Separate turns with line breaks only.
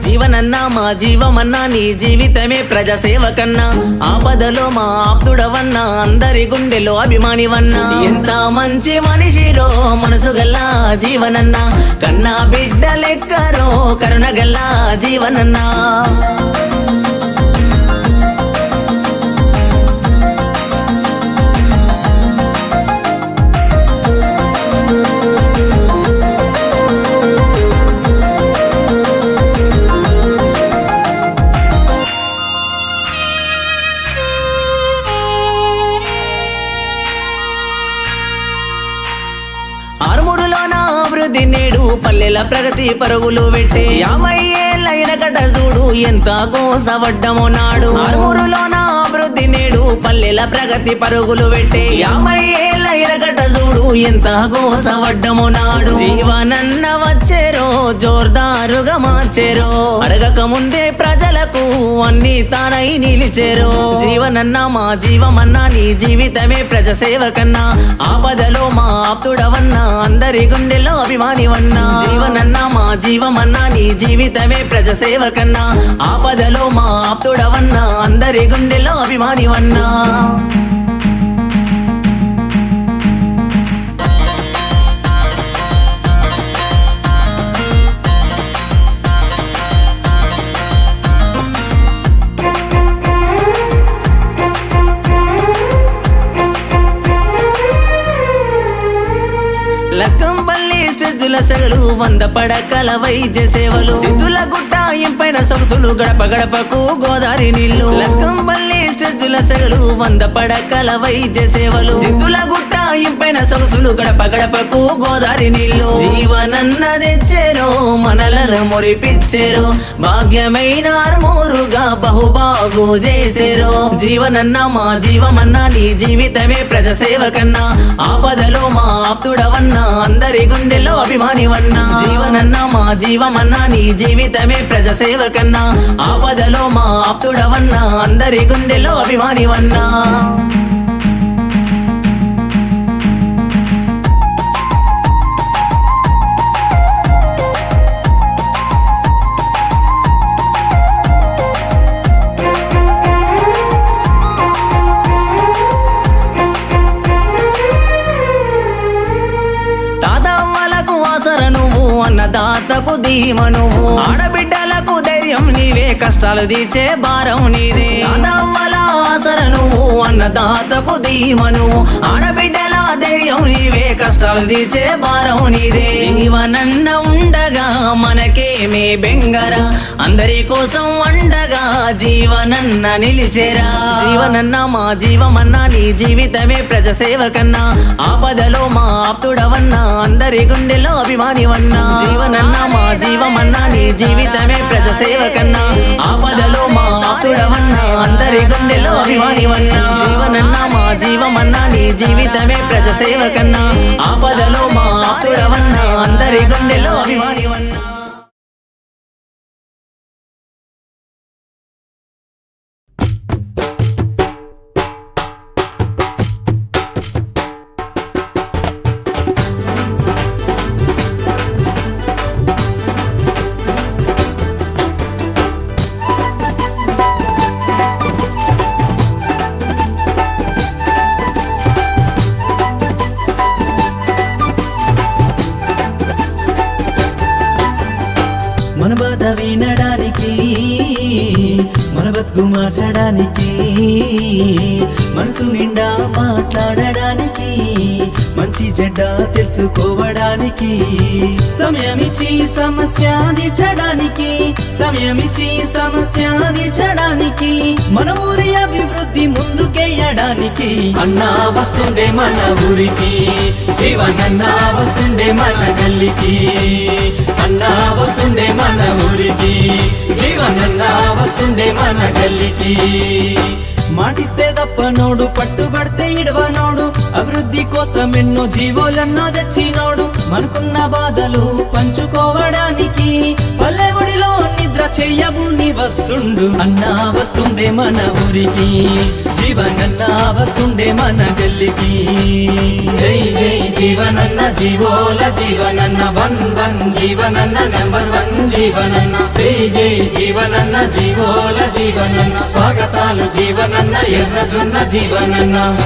జీవనన్నా మా జీవమన్నా నీ జీవితమే ప్రజాసేవకన్నా. ఆపదలో మా ఆప్తుడవన్నా అందరి గుండెలో అభిమానివన్నా. ఎంత మంచి మనిషిరో మనసు గల్ల జీవనన్నా. కన్నా బిడ్డ లెక్కరో కరుణ గల్లా జీవనన్నా. ఆరుమూరులోన నేడు పల్లెల ప్రగతి పరుగులు పెట్టే యాభై ఏళ్ళైన గడ్డ చూడు ఎంత కోసవడ్డమో నాడు. ఆరుమూరులోన అభివృద్ధి నేడు పల్లెల ప్రగతి పరుగులు పెట్టే యాభై ఏళ్ళైన గడ్డ చూడు ఎంత కోసవడ్డమో నాడు. జీవనన్న వచ్చేరో జోర్దారుగా మార్చేరో అడగక ముందే ప్రజలకు అన్ని తానై నిలిచేరో జీవనన్న మా జీవమన్నా నీ జీవితమే ప్రజసేవకన్నా ఆపదలో మా ఆప్తుడవన్నా అందరి గుండెల్లో అభిమానివన్నా. జీవనన్నా మా జీవమన్నా నీ జీవితమే ప్రజసేవ కన్నా ఆపదలో మా ఆప్తుడవన్నా అందరి అభిమాని అభిమానివన్నా. స్టెజ్జుల సెగలు వంద పడకల వైద్య సేవలు. సిద్ధుల గుట్ట ఇంపైన సొగసులు గడప గడపకు గోదావరి నీళ్ళు లక్కంపల్లి స్టెజ్జుల సెగలు వంద పడకల వైద్య సేవలు. సిద్ధుల గుట్ట ఇంపైన సొగసులు గడప గడపకు గోదావరి నీళ్ళు జీవనన్న తెచ్చేరో మనలను మురిపిచ్చేరో. భాగ్యమైన ఆర్మూరుగా బహుబాగు చేసేరు. జీవనన్న మా జీవమన్నా నీ జీవితమే ప్రజసేవ కన్నా ఆపదలో మా ఆప్తుడవన్నా అందరి గుండెల్లో అభిమానివన్నా జీవనన్నా మా జీవమన్నా నీ జీవితమే ప్రజసేవకన్నా. ఆపదలో మా ఆప్తుడవన్నా అందరి గుండెలో అభిమానివన్నా. ధీమను ఆడబిడ్డలకు ధైర్యం కష్టాలు తీచే భారం నీదే. తాతవ్వల ఆసర నువ్వు అన్నదాతకు ధీమ నువ్వు ఆడబిడ్డల ధైర్యం నీవే కష్టాలు తీచే భారం నీదే. జీవనన్న ఉండగా మనకేమే బెంగరా. అందరి కోసం అండగా జీవనన్న నిలిచేరా. జీవనన్న మా జీవమన్నా నీ జీవితమే ప్రజసేవ కన్నా ఆపదలో మా ఆప్తుడవన్నా అందరి గుండెల్లో అభిమానివన్నా. జీవనన్నా మా జీవమన్నా నీ జీవితమే ప్రజసేవ కన్నా ఆపదలో మా ఆప్తుడవన్నా అందరి గుండెలో అభిమానివన్నా జీవనన్నా మా జీవమన్నా నీ జీవితమే ప్రజసేవ కన్నా ఆపదలో మా ఆప్తుడవన్నా
మన బాధ వినడానికి మన బతుకు మార్చడానికి మనసు నిండా బిడ్డ తెలుసుకోవడానికి? సమయమిచ్చి సమస్య తీర్చడానికి సమయమిచ్చి సమస్య తీర్చడానికి మన ఊరి అభివృద్ధి ముందుకేయడానికి అన్నా వస్తుండే మన ఊరికి జీవనన్నా వస్తుండే మన గల్లికి. అన్నా వస్తుండే మన ఊరికి జీవనన్నా వస్తుండే మన గల్లికి. మాటిస్తే తప్ప నోడు పట్టుబడితే ఇడవనోడు అభివృద్ధి కోసం ఎన్నో జీవోలన్నో తెచ్చినోడు మనకున్న బాధలు పంచుకోవడానికి పల్లె గుడిలో నిద్ర చెయ్యవు నీ వస్తుండు. అన్నా వస్తుండే మన ఊరికి జీవనన్నా వస్తుండే మన గల్లికి. జై జై జీవనన్న జీవోల జీవనన్న వన్ వన్ జీవనన్న నెంబర్ వన్ జీవనన్న. జై జై జీవనన్న జీవోల జీవనన్న. స్వాగతాలు జీవనన్న ఎర్రజున్న జీవనన్న.